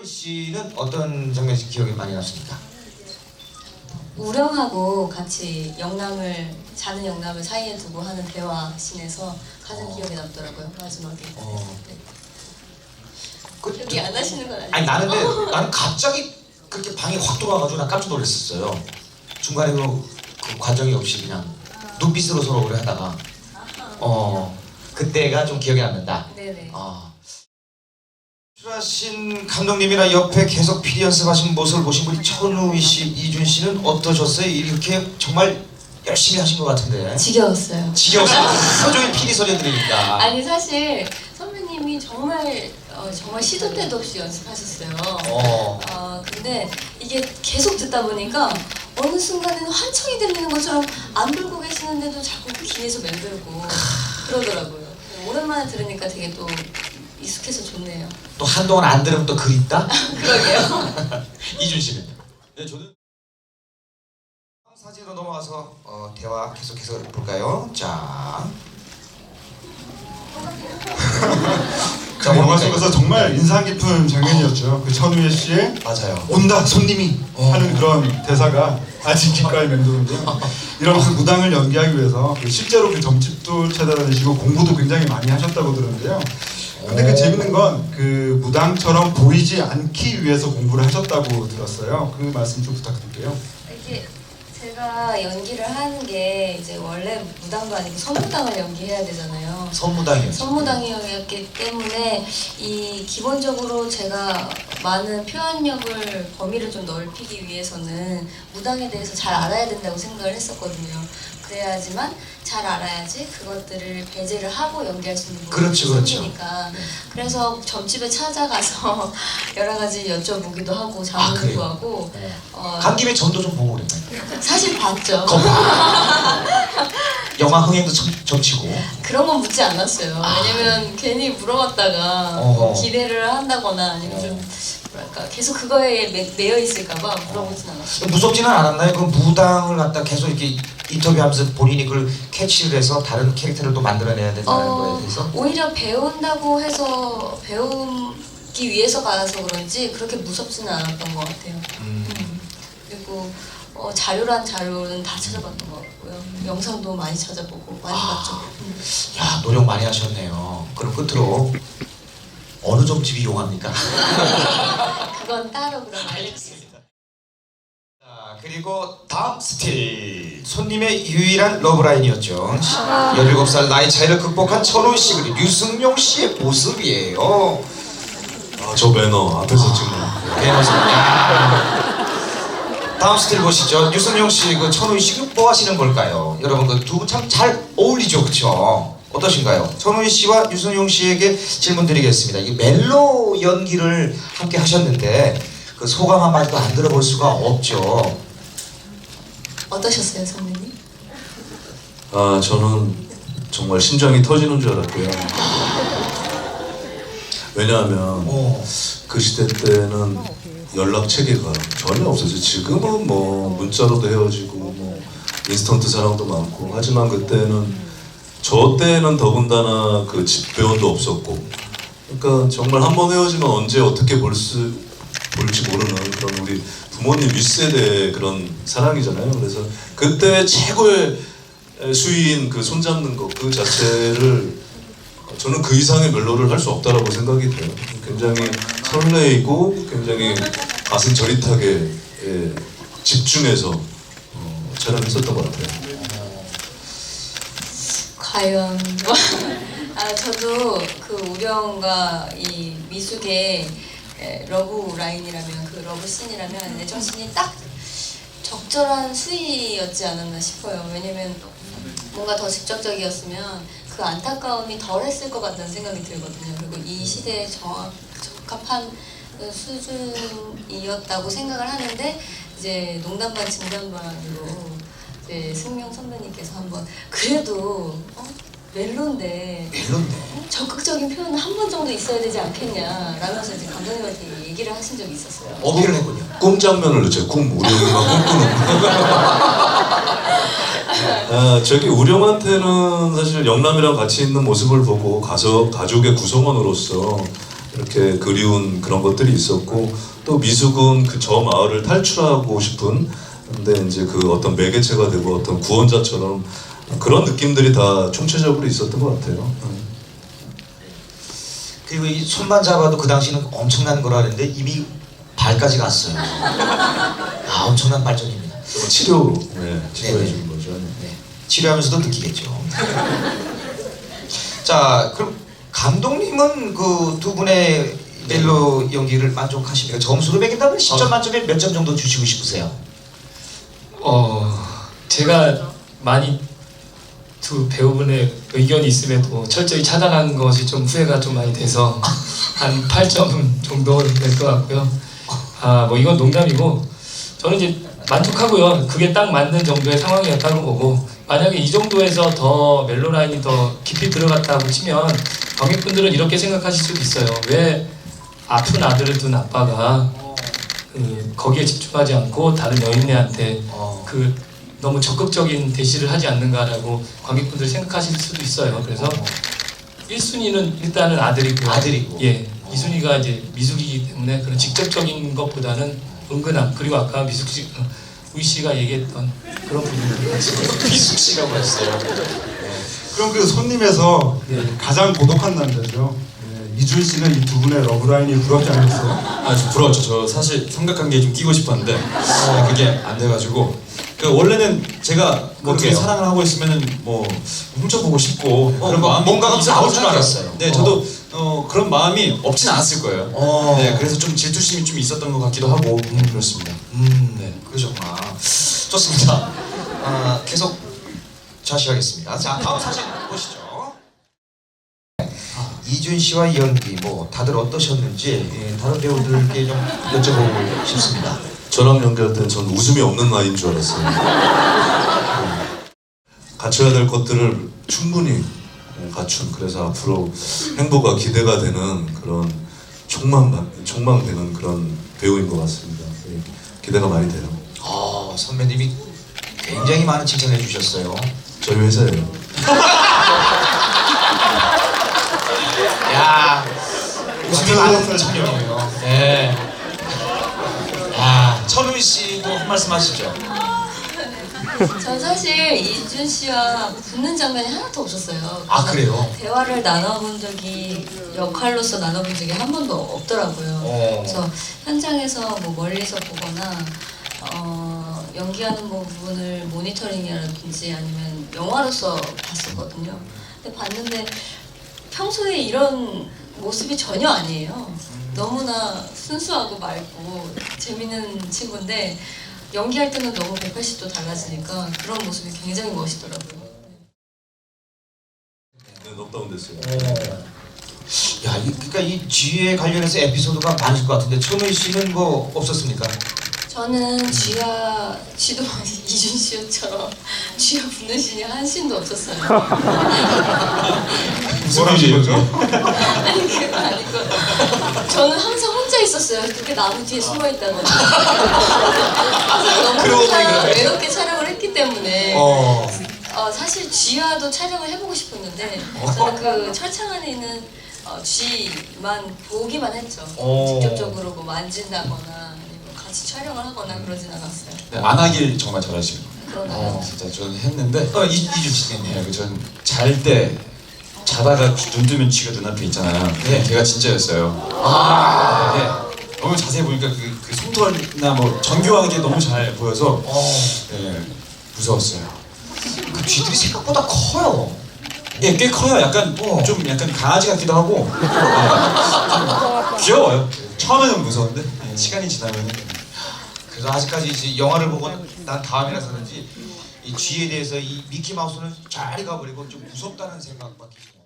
천우희 씨는 어떤 장면이 기억이 많이 나십니까? 우령하고 같이 영남을 자는 영남을 사이에 두고 하는 대화 씬에서 가장 어. 기억에 남더라고요 마지막에. 어. 네. 그, 기억이 안 나시는 건 아니에요? 아니 나는 근데 나는 갑자기 그렇게 방이 확 들어와가지고 난 깜짝 놀랐었어요. 중간에 그, 그 과정이 없이 그냥 눈빛으로 서로 그래 하다가 어 그때가 좀 기억이 남는다. 네네. 아. 출하신 감독님이나 옆에 계속 피리 연습하신 모습을 보신 우리 천우희 씨, 이준 씨는 어떠셨어요? 이렇게 정말 열심히 하신 것 같은데. 지겨웠어요. 지겨웠어요. 하루 종일 피리 소리 들으니까. 아니 사실 선배님이 정말 어, 정말 시도 때도 없이 연습하셨어요. 어. 어, 근데 이게 계속 듣다 보니까 어느 순간에는 환청이 들리는 것처럼 안 불고 계시는데도 자꾸 귀에서 맴돌고 그러더라고요. 오랜만에 들으니까 되게 또 익숙해서 좋네요. 또 한동안 안 들으면 또 그립다? 그러게요. 이준 씨는? 네, 저는 사진으로 넘어가서 어, 대화 계속해서 볼까요? 자. 그 영화 속에서 정말 인상 깊은 장면이었죠. 그 천우혜 씨의 맞아요. 온다 손님이 어. 하는 그런 대사가 아직 귓가에 맴도는데요. 이러면서 무당을 연기하기 위해서 그 실제로 그 점집도 찾아다니시고 공부도 굉장히 많이 하셨다고 들었는데요. 근데 그 오. 재밌는 건 그 무당처럼 보이지 않기 위해서 공부를 하셨다고 들었어요. 그 말씀 좀 부탁드릴게요. 이게 제가 연기를 하는 게 이제 원래 무당도 아니고 선무당을 연기해야 되잖아요. 선무당이었죠. 선무당이었기 때문에 이 기본적으로 제가 많은 표현력을 범위를 좀 넓히기 위해서는 무당에 대해서 잘 알아야 된다고 생각을 했었거든요. 그래야지만 잘 알아야지 그것들을 배제를 하고 연기할 수 있는 부분이 그렇죠, 그렇죠. 생기니까 그래서 점집에 찾아가서 여러 가지 여쭤보기도 하고 아, 자문도 그래요? 구하고 네. 어, 간 김에 전도 좀 보고 그랬나요? 사실 봤죠. 영화 흥행도 점, 점치고. 그런 건 묻지 않았어요. 아. 왜냐면 괜히 물어봤다가 어허. 뭐 기대를 한다거나 아니면 좀 뭐랄까 계속 그거에 매, 매여 있을까봐 물어보진 않았어요. 무섭지는 않았나요? 그 무당을 갖다 계속 이렇게 인터뷰하면서 본인이 그걸 캐치를 해서 다른 캐릭터를 또 만들어내야 된다는 거에 대해서. 오히려 배운다고 해서 배우기 위해서 가서 그런지 그렇게 무섭지는 않았던 것 같아요. 음. 음. 그리고 어, 자료란 자료는 다 찾아봤던 것 같고요. 영상도 많이 찾아보고 많이 아. 봤죠. 음. 야 노력 많이 하셨네요. 그럼 끝으로 어느 점집이 용합니까? 그건 따로 그럼 알려주세요. 자 그리고 다음 스틸 손님의 유일한 러브라인이었죠 17살 나이 차이를 극복한 천호 씨 그리고 류승용 씨의 모습이에요 아, 저 매너 앞에서 찍는 네 맞습니 다 다음 스틸 보시죠 류승용 씨그 천호 씨뭐 하시는 걸까요? 여러분 그 두 분 참 잘 어울리죠 그쵸? 어떠신가요? 천호 씨와 유승용 씨에게 질문 드리겠습니다 이 멜로 연기를 함께 하셨는데 그 소감 한 마디도 안 들어볼 수가 없죠 어떠셨어요, 선배님? 아 저는 정말 심장이 터지는 줄 알았고요 왜냐하면 어. 그 시대 때는 연락 체계가 전혀 없었죠 지금은 뭐 문자로도 헤어지고 뭐 인스턴트 사랑도 많고 하지만 그때는 저 때는 더군다나 그 집배원도 없었고 그러니까 정말 한 번 헤어지면 언제 어떻게 볼 수 볼지 모르는 그런 우리 부모님 윗세대의 그런 사랑이잖아요. 그래서 그때 최고의 수위인 그 손잡는 것 그 자체를 저는 그 이상의 멜로를 할 수 없다라고 생각이 돼요. 굉장히 설레이고 굉장히 가슴 저릿하게 예, 집중해서 어, 촬영했었던 것 같아요. 과연 아 저도 그 우령과 이 미숙의 에, 러브 라인이라면 그 러브 씬이라면 애정 씬이 딱 적절한 수위였지 않았나 싶어요. 왜냐면 뭔가 더 직접적이었으면 그 안타까움이 덜했을 것 같다는 생각이 들거든요. 그리고 이 시대에 정확, 적합한 그 수준이었다고 생각을 하는데 이제 농담 반 진담 반으로 이제 승용 선배님께서 한번 그래도 어? 멜로인데 멜로인데 적극적인 표현은 한 번 정도 있어야 되지 않겠냐 라면서 이제 감독님한테 얘기를 하신 적이 있었어요. 어필을 했군요 꿈장면을 넣죠. 꿈 우령이가 꿈꾸는. 아, 저기 우령한테는 사실 영남이랑 같이 있는 모습을 보고 가서 가족의 구성원으로서 그렇게 그리운 그런 것들이 있었고 또 미숙은 그 저 마을을 탈출하고 싶은 근데 이제 그 어떤 매개체가 되고 어떤 구원자처럼 그런 느낌들이 다 총체적으로 있었던 것 같아요. 그리고 이 손만 잡아도 그 당시는 엄청난 거라 그랬는데 이미 발까지 갔어요. 아 엄청난 발전입니다. 또 치료, 네, 치료해 네네. 준 거죠. 네. 치료하면서도 느끼겠죠. 자, 그럼 감독님은 그 두 분의 멜로 연기를 만족하십니까? 점수로 매긴다면 10점 어. 만점에 몇 점 정도 주시고 싶으세요? 어 제가 많이 두 배우분의 의견이 있음에도 철저히 차단한 것이 좀 후회가 좀 많이 돼서 한 8점 정도 될 것 같고요. 아 뭐 이건 농담이고 저는 이제 만족하고요. 그게 딱 맞는 정도의 상황이었다고 보고 만약에 이 정도에서 더 멜로 라인이 더 깊이 들어갔다고 치면 관객분들은 이렇게 생각하실 수도 있어요. 왜 아픈 아들을 둔 아빠가 그 거기에 집중하지 않고 다른 여인네한테 어. 그 너무 적극적인 대시를 하지 않는가라고 관객분들이 생각하실 수도 있어요. 그래서 1순위는 일단은 아들이고요. 아들이고. 예. 2순위가 이제 미숙이기 때문에 그런 직접적인 것보다는 은근함 그리고 아까 미숙 씨, 어, 우희 씨가 얘기했던 그런 부분들 같이 비숙 씨라고 했어요. 그럼 그 손님에서 네. 가장 고독한 남자죠. 네, 이준 씨는 이 두 분의 러브라인이 부럽지 않았어요? 아, 좀 부러웠죠. 저 사실 삼각관계 좀 끼고 싶었는데 아, 그게 안 돼가지고 그 원래는 제가 뭐 둘이 그러게요. 사랑을 하고 있으면은 뭐 훔쳐보고 싶고 어, 그런 뭐, 뭔가가 있을 나올 줄. 알았어요. 네, 어. 저도 어, 그런 마음이 없진 않았을 거예요. 어. 네, 그래서 좀 질투심이 좀 있었던 것 같기도 하고 음, 그렇습니다. 음, 네. 그러셨구나. 좋습니다. 아, 계속 자시하겠습니다. 자, 다음 사진 보시죠. 이준 씨와 연기 뭐 다들 어떠셨는지 예, 다른 배우들께 좀 여쭤보고 싶습니다. 저랑 연기할 때는 전 웃음이 없는 나이인 줄 알았어요. 갖춰야 될 것들을 충분히 갖춘 그래서 앞으로 행보가 기대가 되는 그런 촉망 촉망되는 그런 배우인 것 같습니다. 예, 기대가 많이 돼요. 아, 선배님이 굉장히 많은 칭찬해 주셨어요. 저희 회사예요. 야, 웃음이 많은 청년이에요. 네. 야, 천우희 씨도 한 말씀 하시죠. 전 사실 이준 씨와 붙는 장면이 하나도 없었어요. 아, 그래요? 대화를 나눠본 적이 역할로서 나눠본 적이 한 번도 없더라고요. 어. 그래서 현장에서 뭐 멀리서 보거나 어, 연기하는 부분을 모니터링이라든지 아니면 영화로서 봤었거든요. 근데 봤는데 평소에 이런 모습이 전혀 아니에요. 너무나 순수하고 맑고 재밌는 친구인데 연기할 때는 너무 180도 달라지니까 그런 모습이 굉장히 멋있더라고요. 네, 넉다운 됐어요. 야, 이, 그러니까 이 쥐에 관련해서 에피소드가 많을 것 같은데 천우희 씨는 뭐 없었습니까? 저는 쥐와 쥐도 이준 씨처럼 쥐와 붙는 신이 한 신도 없었어요. 뭐라 하신 거죠? 아니 그거 아니고 저는 항상 혼자 있었어요. 그렇게 나무 뒤에 숨어 있다가 너무 그러고 보니 혼자 그러네. 외롭게 촬영을 했기 때문에 어. 어, 사실 쥐와도 촬영을 해보고 싶었는데 어. 저는 그 철창 안에 있는 어, 쥐만 보기만 했죠. 어. 직접적으로 뭐 만진다거나 아니면 같이 촬영을 하거나 그러진 않았어요. 네, 안 하길 정말 잘하시는 거예요. 그러나요? 진짜 저는 했는데 어, 이, 이준 씨는 네, 그전잘때 자다가 눈 뜨면 쥐가 눈앞에 있잖아요. 네. 걔가 진짜였어요. 아, 네. 너무 자세히 보니까 그, 그 솜털이나 뭐 정교한 게 너무 잘 보여서 어, 네, 무서웠어요. 그 쥐들이 생각보다 커요. 예, 꽤 커요. 약간 어. 좀 약간 강아지 같기도 하고 네, 좀 귀여워요. 처음에는 무서운데 네, 시간이 지나면 그래서 아직까지 이제 영화를 보고 난 다음이라서 그런지 이 쥐에 대해서 이 미키 마우스는 잘 가버리고 좀 무섭다는 생각밖에.